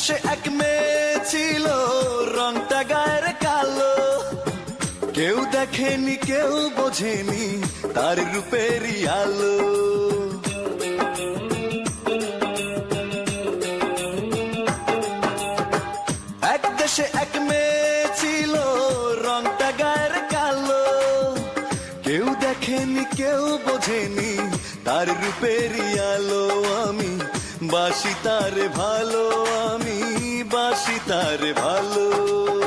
দেশে এক মেয়ে ছিল, রংটা গায়ের কালো। কেউ দেখেনি, কেউ বোঝেনি তার রূপেরই আলো। এক দেশে এক মেয়ে ছিল, রংটা গায়ের কালো। কেউ দেখেনি, কেউ বোঝেনি তার রূপেরই আলো। আমি বাসি, তার ভালো। আমি বাসি তার ভালো।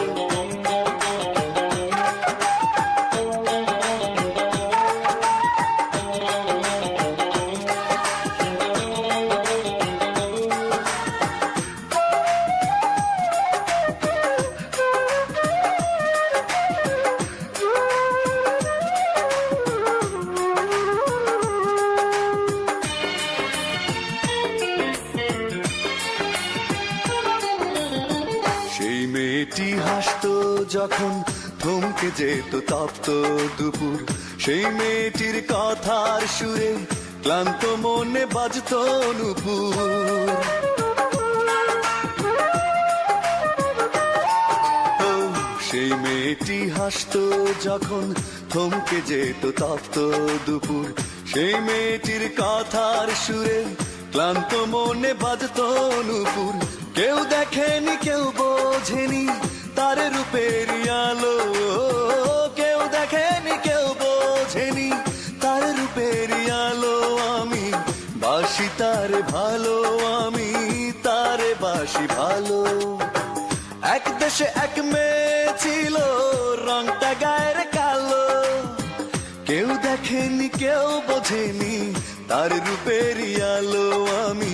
মেয়েটি হাসতো যখন থমকে যেত, তপ্ত দুপুর। সেই মেয়েটির কথার সুরে ক্লান্ত মনে বাজতো নুপুর সেই মেয়েটি হাসত যখন থমকে যেত, তপ্ত দুপুর। সেই মেয়েটির কথার সুরে ক্লান্ত মনে বাজতো নুপুর কেউ দেখেনি, কেউ বোঝেনি তার রূপের আলো। কেউ দেখেনি, কেউ বোঝেনি তার রূপের আলো। আমি বাসি, তার ভালো, আমি তারে বাসি ভালো। এক দেশে এক মেয়ে ছিল, রংটা গায়ের কালো। কেউ দেখেনি, কেউ বোঝেনি তার রূপের আলো। আমি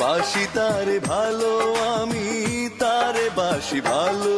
বাসি তারে ভালো আমি তারে বাসি ভালো।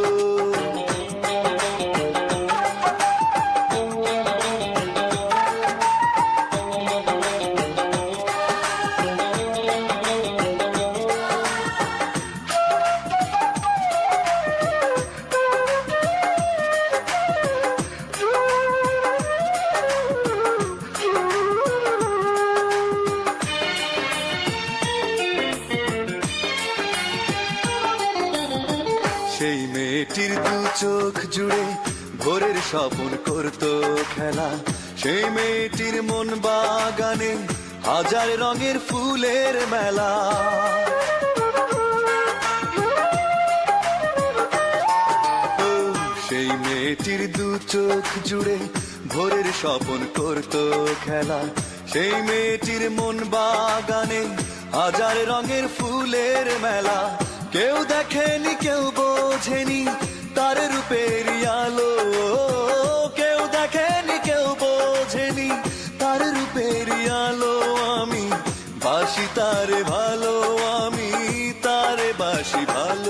মেয়েটির দু চোখ জুড়ে ভোরের স্বপন করত খেলা। সেই মেয়েটির মন বাগানে হাজার রঙের ফুলের মেলা। সেই মেয়েটির দু চোখ জুড়ে ভোরের স্বপন করত খেলা। সেই মেয়েটির মন বাগানে হাজার রঙের ফুলের মেলা। কেউ দেখেনি, কেউ বোঝেনি রূপের আলো আমি বাসি তারে ভালো আমি তারে বাসি ভালো।